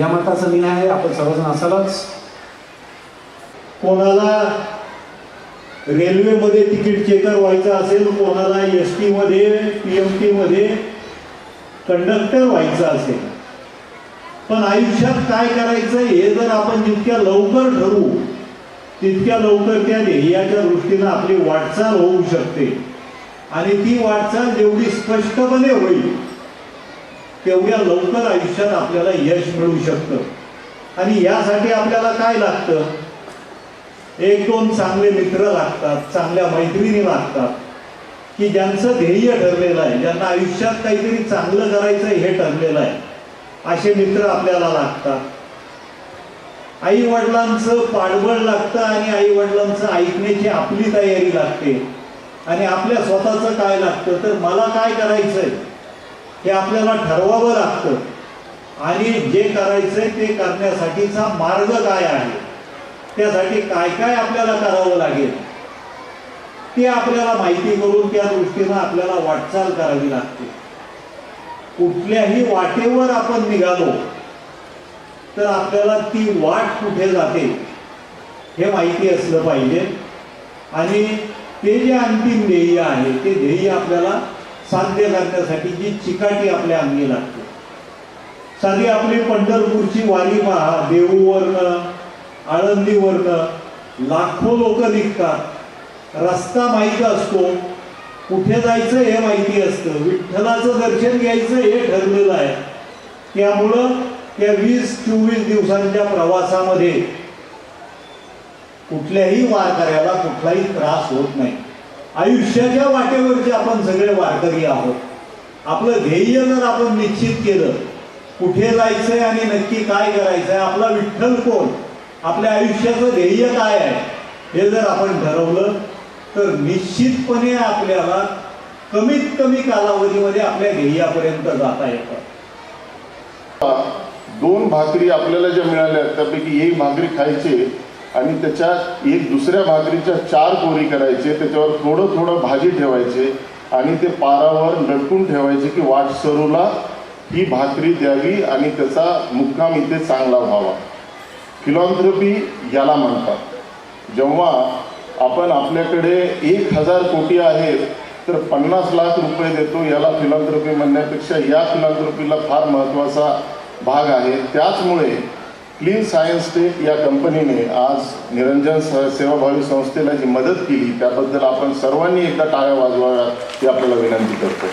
या मताचं मी आहे आपण सर्वजण असालच. कोणाला रेल्वेमध्ये तिकीट चेकर व्हायचं असेल कोणाला एस टीमध्ये पी एम टीमध्ये कंडक्टर व्हायचं असेल. पण आयुष्यात काय करायचं हे जर आपण जितक्या लवकर ठरवू तितक्या लवकर त्या ध्येयाच्या दृष्टीनं आपली वाटचाल होऊ शकते. आणि ती वाटचाल जेवढी स्पष्टपणे होईल तेवढ्या लवकर आयुष्यात आपल्याला यश मिळू शकतं. आणि यासाठी आपल्याला काय लागतं? एक दोन चांगले मित्र लागतात चांगल्या मैत्रिणी लागतात की ज्यांचं ध्येय ठरलेलं आहे ज्यांना आयुष्यात काहीतरी चांगलं करायचं हे ठरलेलं आहे असे मित्र आपल्याला लागतात. आई वडिलांचं पाठबळ लागतं आणि आई वडिलांचं ऐकण्याची आपली तयारी लागते. आणि आपल्या स्वतःचं काय लागतं? तर मला काय करायचंय? हे आपल्याला ठरवावं लागतं. आणि जे करायचंय ते करण्यासाठीचा मार्ग काय आहे? त्यासाठी काय काय आपल्याला करावं लागेल? ते आपल्याला माहिती करून त्या दृष्टीनं आपल्याला वाटचाल करावी लागते. कुठल्याही वाटेवर आपण निघालो तर आपल्याला ती वाट कुठे जाते हे माहिती असलं पाहिजे. आणि ते जे अंतिम ध्येय आहे ते ध्येय आपल्याला साध्य करण्यासाठी जी चिकाटी आपल्या अंगी लागते. साधी आपली पंढरपूरची वारी पहा देहूवरनं आळंदीवरनं लाखो लोक निघतात. रस्ता माहीत असतो कुठे जायचं हे माहिती असतं. विठ्ठलाचं दर्शन घ्यायचं हे ठरलेलं आहे. त्यामुळं त्या वीस चोवीस दिवसांच्या प्रवासामध्ये कुठल्याही वारकऱ्याला कुठलाही त्रास होत नाही. आयुष्याच्या वाटेवरचे आपण सगळे वारकरी आहोत. आपलं ध्येय जर आपण निश्चित केलं कुठे जायचंय आणि नक्की काय करायचंय आपला विठ्ठल कोण? आपल्या आयुष्याचं ध्येय काय आहे? हे जर आपण ठरवलं तर निश्चितपणे आपल्याला कमीत कमी कालावधीमध्ये आपल्या ध्येयापर्यंत जाता येतं. दोन भाकरी आपल्याला ज्या मिळाल्या त्यापैकी एक भाकरी खायची आणि त्याच्या एक दुसऱ्या भाकरीच्या चार कोरी करायचे त्याच्यावर थोडं थोडं भाजी ठेवायचे आणि ते पारावर लटकून ठेवायचे की वाट सरूला ही भाकरी द्यावी आणि त्याचा मुक्काम इथे चांगला व्हावा. फिलॉन्थ्रपी याला म्हणतात. जेव्हा आपण आपल्याकडे एक हजार कोटी आहेत तर पन्नास लाख रुपये देतो याला फिलॉन्थ्रपी म्हणण्यापेक्षा या फिलॉन्थ्रपीला फार महत्त्वाचा भाग आहे. त्याचमुळे क्लीन सायन्स टेक या कंपनीने आज निरंजन स- सेवाभावी संस्थेला जी मदत केली त्याबद्दल आपण सर्वांनी एकदा टाळ्या वाजवाव्यात ही आपल्याला विनंती करतो.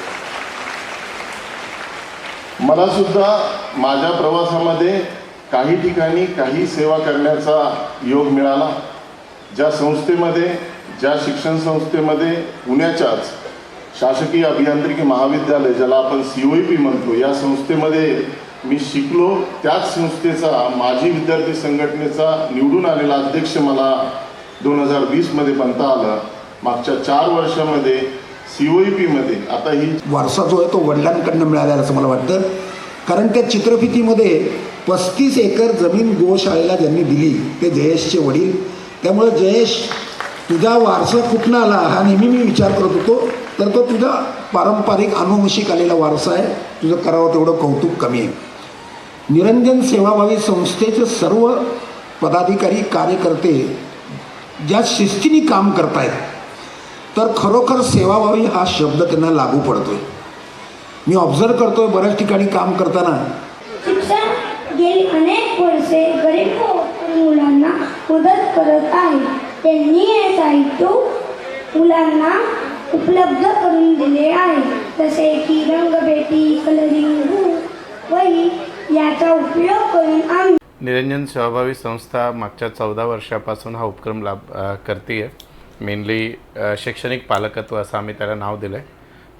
मला सुद्धा माझ्या प्रवासामध्ये काही ठिकाणी काही सेवा करण्याचा योग मिळाला. ज्या संस्थेमध्ये ज्या शिक्षण संस्थेमध्ये पुण्याच्याच शासकीय अभियांत्रिकी महाविद्यालय ज्याला आपण सी ओ पी म्हणतो या संस्थेमध्ये मी शिकलो त्याच संस्थेचा माजी विद्यार्थी संघटनेचा निवडून आलेला अध्यक्ष मला दोन हजार वीसमध्ये बनता आलं. मागच्या चार वर्षामध्ये सी ओ पीमध्ये आता ही वारसा जो आहे तो वडिलांकडनं मिळाला असं मला वाटतं. कारण त्या चित्रफितीमध्ये पस्तीस एकर जमीन गोशाळेला ज्यांनी दिली ते जयेशचे वडील. त्यामुळे जयेश तुझा वारसा कुठनं आला हा नेहमी मी विचार करत होतो. तर तो तुझा पारंपरिक अनुवंशिक आलेला वारसा आहे. तुझं करावं तेवढं कौतुक कमी आहे. निरंजन सेवाभावी संस्थेचे सर्व पदाधिकारी कार्यकर्ते ज्या शिस्तीने काम करतायत तर खरोखर सेवाभावी हा शब्द त्यांना लागू पडतोय. मी ऑब्झर्व करतोय बऱ्याच ठिकाणी काम करताना. शिक्षण गेली अनेक वर्षे गरीब मुलांना मदत करत आहे. त्यांनी हे साहित्य मुलांना उपलब्ध करून दिले आहे. जसे की रंगपेटी कलरिंग वही याचा उपयोग करून आम्ही निरंजन सेवाभावी संस्था मागच्या चौदा वर्षापासून हा उपक्रम लाभ करते आहे मेनली शैक्षणिक पालकत्व असं आम्ही त्याला नाव दिलं आहे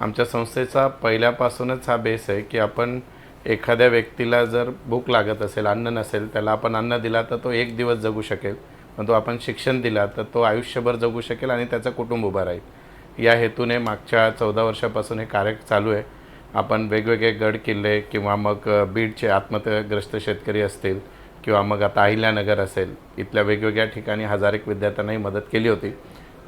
आमच्या संस्थेचा पहिल्यापासूनच हा बेस आहे की आपण एखाद्या व्यक्तीला जर भूक लागत असेल अन्न नसेल त्याला आपण अन्न दिला तर तो एक दिवस जगू शकेल. पण तो आपण शिक्षण दिला तर तो आयुष्यभर जगू शकेल आणि त्याचं कुटुंब उभं राहील. या हेतूने मागच्या चौदा वर्षापासून हे कार्य चालू आहे. आपण वेगवेगळे गड किल्ले किंवा मग बीडचे आत्महत्याग्रस्त शेतकरी असतील किंवा मग आता अहिल्यानगर असेल इथल्या वेगवेगळ्या ठिकाणी हजारेक विद्यार्थ्यांनाही मदत केली होती.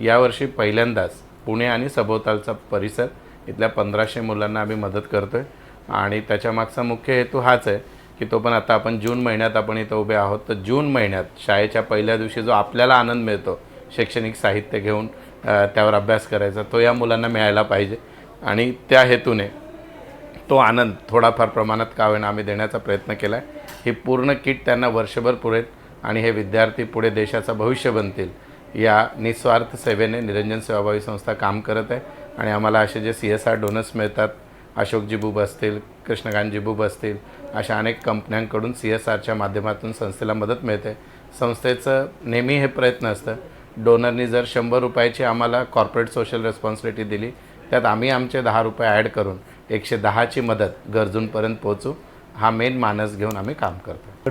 यावर्षी पहिल्यांदाच पुणे आणि सभोवतालचा परिसर इथल्या पंधराशे मुलांना आम्ही मदत करतो आहे आणि त्याच्यामागचा मुख्य हेतू हाच आहे की तो पण आता आपण जून महिन्यात आपण इथं उभे आहोत. तर जून महिन्यात शाळेच्या पहिल्या दिवशी जो आपल्याला आनंद मिळतो शैक्षणिक साहित्य घेऊन त्यावर अभ्यास करायचा तो या मुलांना मिळायला पाहिजे. आणि त्या हेतूने तो आनंद थोडाफार प्रमाणात का होईना आम्ही देण्याचा प्रयत्न केला आहे ही पूर्ण किट त्यांना वर्षभर पुरेल आणि हे विद्यार्थी पुढे देशाचं भविष्य बनतील या निस्वार्थ सेवेने निरंजन सेवाभावी संस्था काम करत आहे. आणि आम्हाला असे जे सी एस आर डोनर्स मिळतात अशोकजी बुब असतील कृष्णकांतजी बुब असतील अशा अनेक कंपन्यांकडून सी एस आरच्या माध्यमातून संस्थेला मदत मिळते. संस्थेचं नेहमी हे प्रयत्न असतं डोनरनी जर शंभर रुपयाची आम्हाला कॉर्पोरेट सोशल रेस्पॉन्सिबिलिटी दिली त्यात आम्ही आमचे दहा रुपये ॲड करून एकशे दहाची मदत गरजूंपर्यंत पोहोचू हा मेन मानस घेऊन आम्ही काम करतो